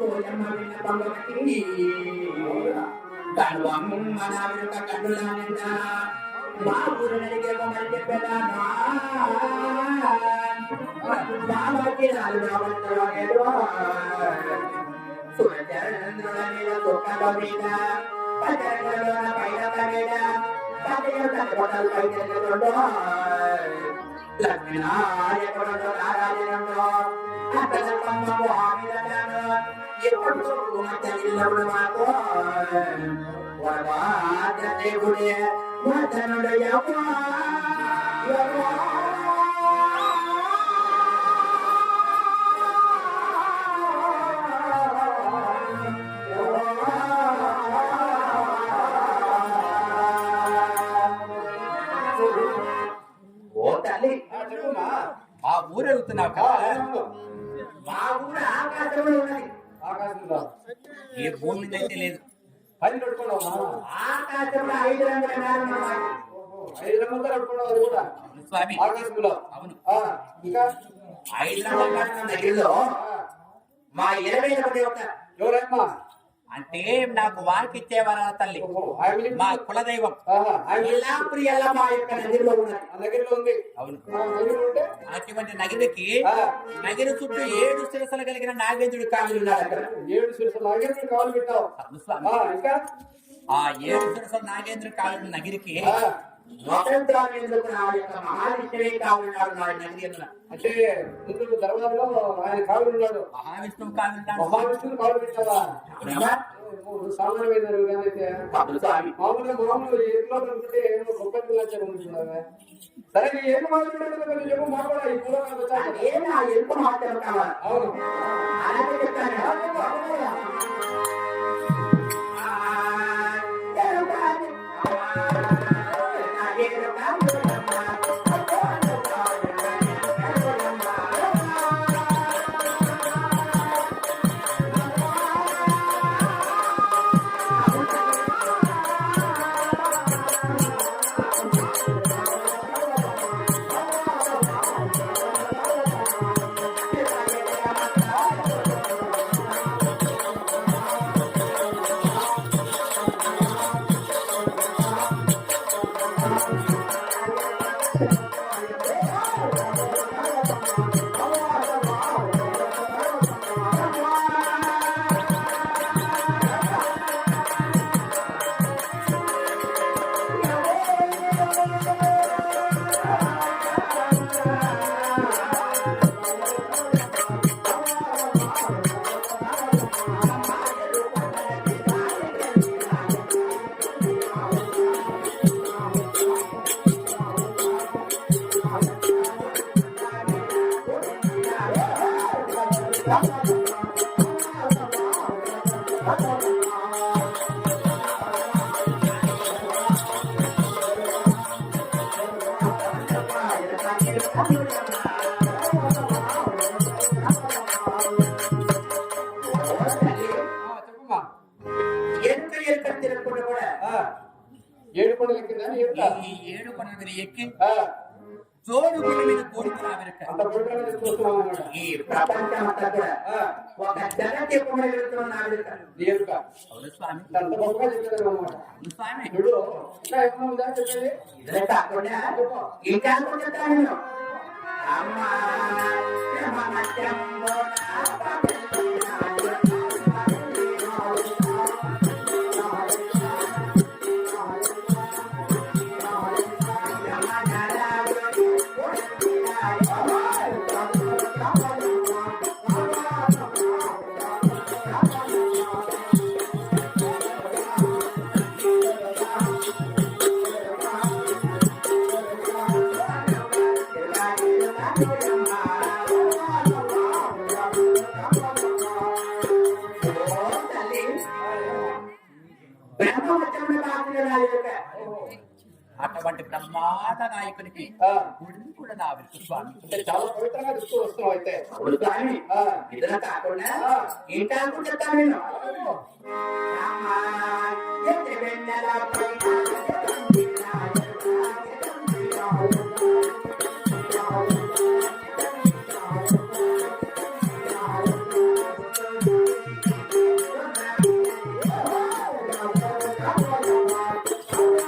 పోయమ్మ విన్నపం ఒకటి కనువమ్మ నా వెనుక మా ఊరు బాబాకి నాలుగు మీద మీద పైన మీద దేవుడే తల్లి ఆ, అవును. మా ఊరు ఆకాశంలో ఉన్నది ఆకాశంలో ఏ భూమి మీద అయితే లేదు పని కట్టుకున్నావా ఆకాశంలో ఐదు రంగుల మేఘం ఉన్నాయి. ఐదు రంగులతో కట్టుకున్నావు అది కూడా. అవును స్వామి. ఆకాశంలో అవును. ఆ, ఇంకా? ఐదు రంగుల మేఘం దగ్గరలో ఆ, మా ఇరవై ఒకటి ఎవరమ్మా? అంటే నాకు వాకిచ్చే వరాల తల్లి మా కులదైవం. ఎల్ల మా యొక్క ఉంది. అవును. అటువంటి నగిరికి నగిరి చుట్టూ ఏడు శిరసలు కలిగిన నాగేంద్రుడి అక్కడ. ఏడు శిరసలు నాగేంద్రుడు పెట్టావు. ఆ, ఏడు శిరసలు నాగేంద్రుడి కావిలి నగిరికి ఎందుకు నా యొక్క మహావిష్ణువే కావున్నాడు అంటే ఆయన మహావిష్ణువు? సామాన్యమైన మామూలుగా మామూలు గొప్ప సరే ఏం చెప్పు అవును అలాగే చెప్తాను ఏడు కొండలు ఎక్కిందా నీ ఎరుక? ఈ ఏడు కొండల మీద ఎక్కి ఆ, జోడు గుడి మీద చూస్తున్నావు అన్నమాట ఈ ప్రపంచం అంతా ఒక జగతి వెళ్తున్న అవును స్వామి. అవును స్వామి. ఇదే కాకుండా ఇంకా చెప్తాను అమ్మా అటువంటి బ్రహ్మాండ నాయకునికి గుడిని కూడా నా విరుకు స్వామి. చాలా పవిత్రంగా చూస్తూ వస్తున్నావు అయితే.